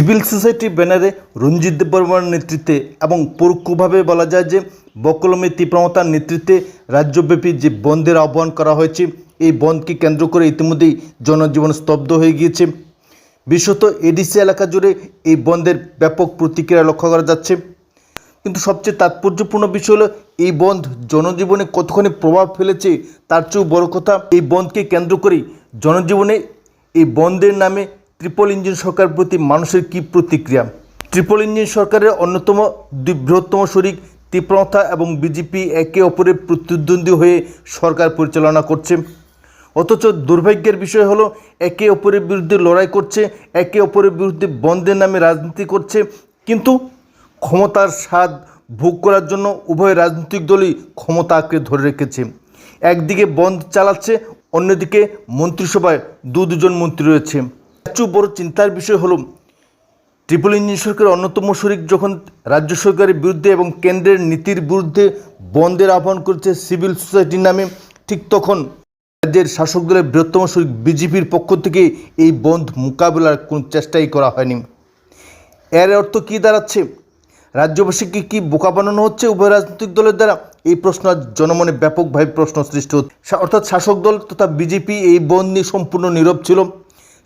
Civil society ব্যানারে রঞ্জিত দেববর্মার নেতৃত্বে এবং পরোক্ষভাবে বলা যায় যে বকলমে তীব্রমতার নেতৃত্বে রাজ্যব্যাপী যে বন্ধের আহ্বান করা হয়েছে, এই বন্ধকে কেন্দ্র করে ইতিমধ্যেই জনজীবন স্তব্ধ হয়ে গিয়েছে। বিশেষত এডিসি এলাকা জুড়ে এই বন্ধের ব্যাপক প্রতিক্রিয়া লক্ষ্য করা যাচ্ছে। কিন্তু সবচেয়ে তাৎপর্যপূর্ণ বিষয় হলো, এই বন্ধ জনজীবনে কতখানি প্রভাব ফেলেছে তার চেয়েও বড় কথা, এই বন্ধকে কেন্দ্র করেই জনজীবনে এই বন্ধের নামে ট্রিপল ইঞ্জিন সরকারের প্রতি মানুষের কী প্রতিক্রিয়া? ট্রিপল ইঞ্জিন সরকারের অন্যতম দুই বৃহত্তম শরিক তীব্রতা এবং বিজেপি একে অপরের প্রতিদ্বন্দ্বী হয়ে সরকার পরিচালনা করছে। অথচ দুর্ভাগ্যের বিষয় হলো, একে অপরের বিরুদ্ধে লড়াই করছে, একে অপরের বিরুদ্ধে বন্ধের নামে রাজনীতি করছে। কিন্তু ক্ষমতার স্বাদ ভোগ করার জন্য উভয় রাজনৈতিক দলই ক্ষমতা আঁকড়ে ধরে রেখেছে। একদিকে বন্ধ চালাচ্ছে, অন্যদিকে মন্ত্রিসভায় দু দুজন মন্ত্রী রয়েছে। সবচেয়ে বড় চিন্তার বিষয় হলো ট্রিপল ইঞ্জিন সরকারের অন্যতম শরিক যখন রাজ্য সরকারের বিরুদ্ধে এবং কেন্দ্রের নীতির বিরুদ্ধে বন্ধের আহ্বান করছে সিভিল সোসাইটির নামে, ঠিক তখন রাজ্যের শাসক দলের বৃহত্তম শরিক বিজেপির পক্ষ থেকে এই বন্ধ মোকাবেলার কোনো চেষ্টাই করা হয়নি। এর অর্থ কী দাঁড়াচ্ছে? রাজ্যবাসীকে কি বোকা বানানো হচ্ছে উভয় রাজনৈতিক দলের দ্বারা? এই প্রশ্ন জনমনে ব্যাপকভাবে প্রশ্ন সৃষ্টি হচ্ছে। অর্থাৎ শাসক দল তথা বিজেপি এই বন্ধ নিয়ে সম্পূর্ণ নীরব ছিল।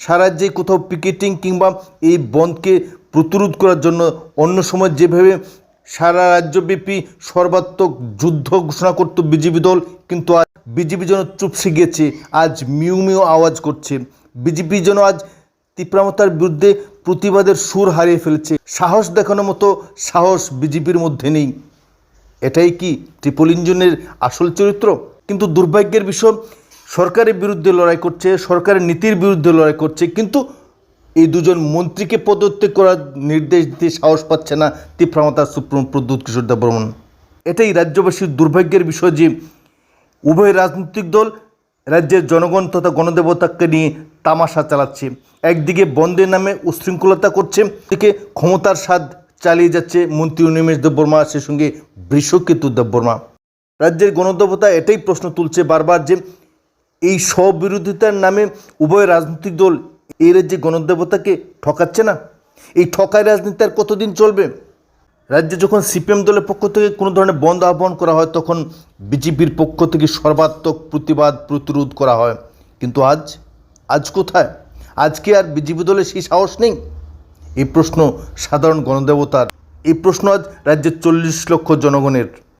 সারা রাজ্যে কোথাও পিকেটিং কিংবা এই বন্ধকে প্রতিরোধ করার জন্য অন্য সময় যেভাবে সারা রাজ্যব্যাপী সর্বাত্মক যুদ্ধ ঘোষণা করত বিজেপি দল, কিন্তু আজ বিজেপি যেন চুপসে গিয়েছে, আজ মিউ মিউ আওয়াজ করছে। বিজেপি যেন আজ তীব্রমতার বিরুদ্ধে প্রতিবাদের সুর হারিয়ে ফেলেছে। সাহস দেখানোর মতো সাহস বিজেপির মধ্যে নেই। এটাই কি ট্রিপল ইঞ্জিনের আসল চরিত্র? কিন্তু দুর্ভাগ্যের বিষয় সরকারের বিরুদ্ধে লড়াই করছে, সরকারের নীতির বিরুদ্ধে লড়াই করছে, কিন্তু এই দুজন মন্ত্রীকে পদত্যাগ করার নির্দেশ দিতে সাহস পাচ্ছে না তীব্রমতার সুপ্রিম প্রদ্যুৎ কিশোর দেব বর্মন এটাই রাজ্যবাসীর দুর্ভাগ্যের বিষয় যে উভয় রাজনৈতিক দল রাজ্যের জনগণ তথা গণদেবতাকে নিয়ে তামাশা চালাচ্ছে। একদিকে বন্ধের নামে উশৃঙ্খলতা করছে দিকে ক্ষমতার স্বাদ চালিয়ে যাচ্ছে মন্ত্রী উনিমেশ দেববর্মা সে সঙ্গে বৃষকেতু দেববর্মা। রাজ্যের গণদেবতা এটাই প্রশ্ন তুলছে বারবার যে এই স্ববিরোধিতার নামে উভয় রাজনৈতিক দল এই রাজ্যে গণদেবতাকে ঠকাচ্ছে না, এই ঠকাই রাজনীতি আর কতদিন চলবে? রাজ্যে যখন সিপিএম দলের পক্ষ থেকে কোনো ধরনের বন্ধ আহ্বান করা হয়, তখন বিজেপির পক্ষ থেকে সর্বাত্মক প্রতিবাদ, প্রতিরোধ করা হয়। কিন্তু আজ আজ কোথায়? আজকে আর বিজেপি দলের সেই সাহস নেই? এই প্রশ্ন সাধারণ গণদেবতার। এই প্রশ্ন আজ রাজ্যের চল্লিশ লক্ষ জনগণের।